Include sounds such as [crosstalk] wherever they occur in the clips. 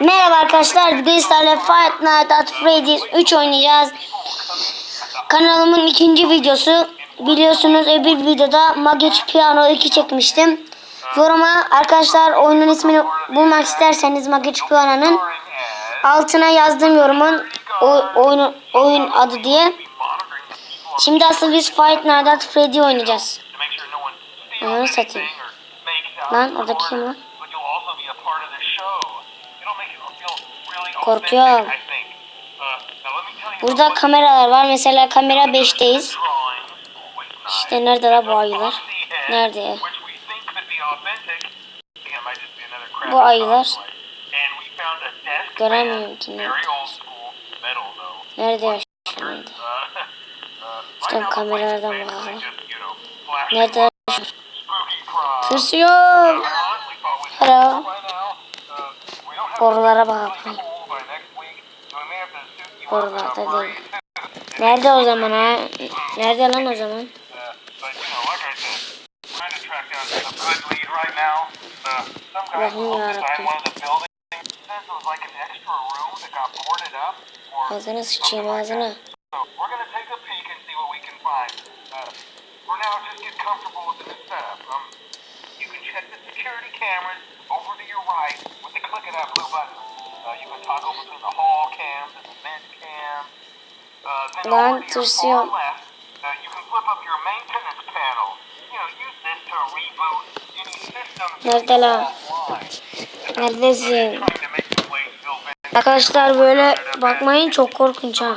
Merhaba arkadaşlar. Bugün sizlerle Fight Night at Freddy's 3 oynayacağız. Kanalımın ikinci videosu. Biliyorsunuz öbür videoda Magic Piano 2 çekmiştim. Yoruma arkadaşlar oyunun ismini bulmak isterseniz Magic as altına yazdım yorumun o, oyunu, oyun adı diye. Şimdi asıl biz Fight Night at Freddy oynayacağız. steals satayım. Lan order. kim lan? Korkuyorum. Uh, Burada kameralar var. Mesela kamera 5'teyiz. drawings with knives. İşte nerede la bu ayılar? Nerede? Bu ayılar. Göremiyorum ki nerede. Nerede? Uh, [laughs] uh, İşte right now the kameralardan bakalım. Nerede we'd Hello. Borulara to be bak. really cool by next week, so we may have to suit you up in a Borularda değil. Nerede o zaman ha? Nerede lan o zaman? Allah'ım yarabbim. Ağzına sıçayım something for now, just get comfortable with the setup. Um, you can check the security cameras over to your right with the click of that blue button. Uh, you can toggle between the hall cams and the vent cams. Uh, then over to your far left, uh, you can flip up your maintenance panel. You know, use this to reboot any systems Nerede lan? offline. Neredesin? Arkadaşlar böyle bakmayın çok korkunç ha.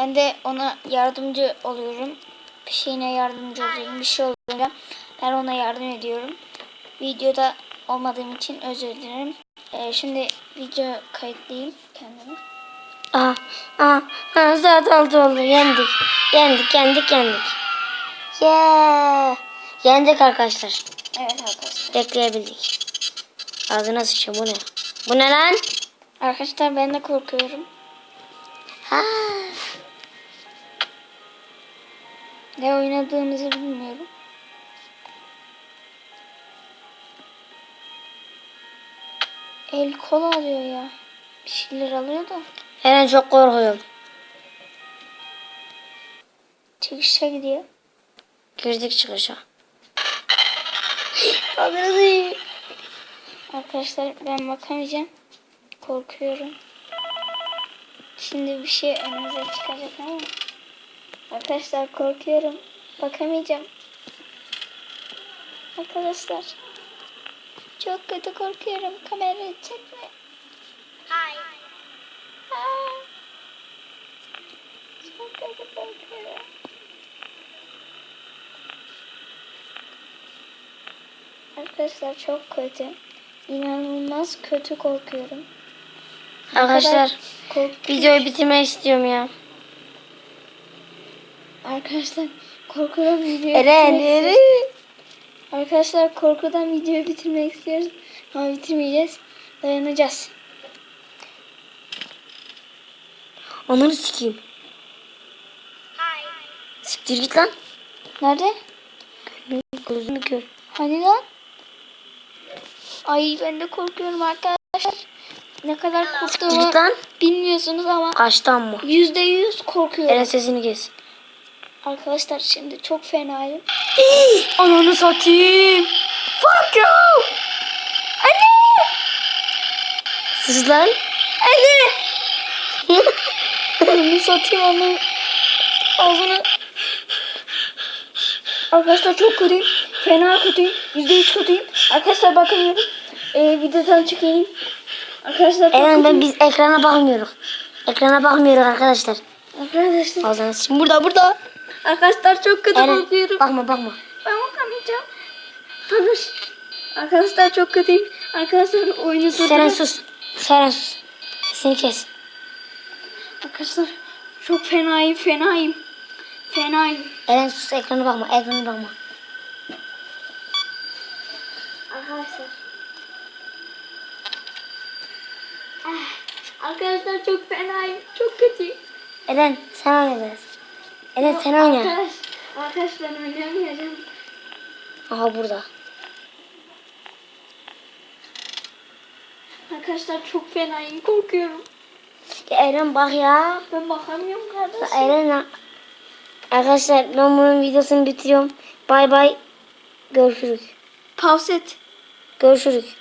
ben de ona yardımcı oluyorum. Bir şeyine yardımcı oluyorum. Bir şey olunca ben ona yardım ediyorum. Videoda olmadığım için özür dilerim. Eee, şimdi video kayıtlayayım kendimi. Aha, aha, aha saat altı oldu. Yendik. Yendik, yendik, yendik. Yeah. Yendik arkadaşlar. Evet arkadaşlar. Bekleyebildik. Ağzına sıçayım bu ne? Bu ne lan? Arkadaşlar ben de korkuyorum. Ne oynadığımızı bilmiyorum. El kol alıyor ya. Bir şeyler alıyor da. Eren çok korkuyorum. Çıkışa gidiyor. Girdik çıkışa. Arkadaşlar ben bakamayacağım. Korkuyorum. Şimdi bir şey önümüze çıkacak ama. Arkadaşlar korkuyorum. Bakamayacağım. Arkadaşlar. Çok kötü korkuyorum. Kamerayı çekme. Aa. Çok kötü korkuyorum. Arkadaşlar çok kötü. İnanılmaz kötü korkuyorum. Arkadaşlar videoyu bitirmek istiyorum ya. Arkadaşlar korkudan videoyu Eren, bitirmek Eren. istiyoruz. Arkadaşlar korkudan videoyu bitirmek istiyoruz. Ama bitirmeyeceğiz. Dayanacağız. Onları sikeyim. Siktir git lan. Nerede? Gözümü gör. Hani lan? Ay ben de korkuyorum arkadaşlar. Ne kadar korktuğumu bilmiyorsunuz ama Kaçtan mı? yüzde yüz korkuyorum. Eren sesini kes. Arkadaşlar şimdi çok fenayım. Ananı satayım. Fuck you. Anne. Siz lan. Anne! [laughs] Onu satayım onu. Ağzını. Arkadaşlar çok kötüyüm. Fena kötüyüm. Yüzde yüz kötüyüm. Arkadaşlar bakın ee, videodan çıkayım. Arkadaşlar ben kötüyüm. biz ekrana bakmıyoruz. Ekrana bakmıyoruz arkadaşlar. Arkadaşlar. Ağzına sıçayım. Burada burada. Arkadaşlar çok kötü Eren korkuyorum. bakma bakma. Tanış. Arkadaşlar çok kötüyüm. Arkadaşlar oyunu Seren durdurun. sus. Seren sus. Sesini kes. Arkadaşlar çok fenayım fenayım. Fenayım. Eren sus ekrana bakma. Ekrana bakma. Arkadaşlar. Ah, Arkadaşlar çok fenayım. Çok kötüyüm. Eren sen oyna Eren sen oyna. Arkadaş, arkadaş ben oynayamayacağım. Aha burada. Arkadaşlar çok fenayım. Korkuyorum. Ya Eren bak ya. Ben bakamıyorum kardeşim. Eren Arkadaşlar ben bunun videosunu bitiriyorum. Bay bay. Görüşürüz. Pause et. Görüşürüz.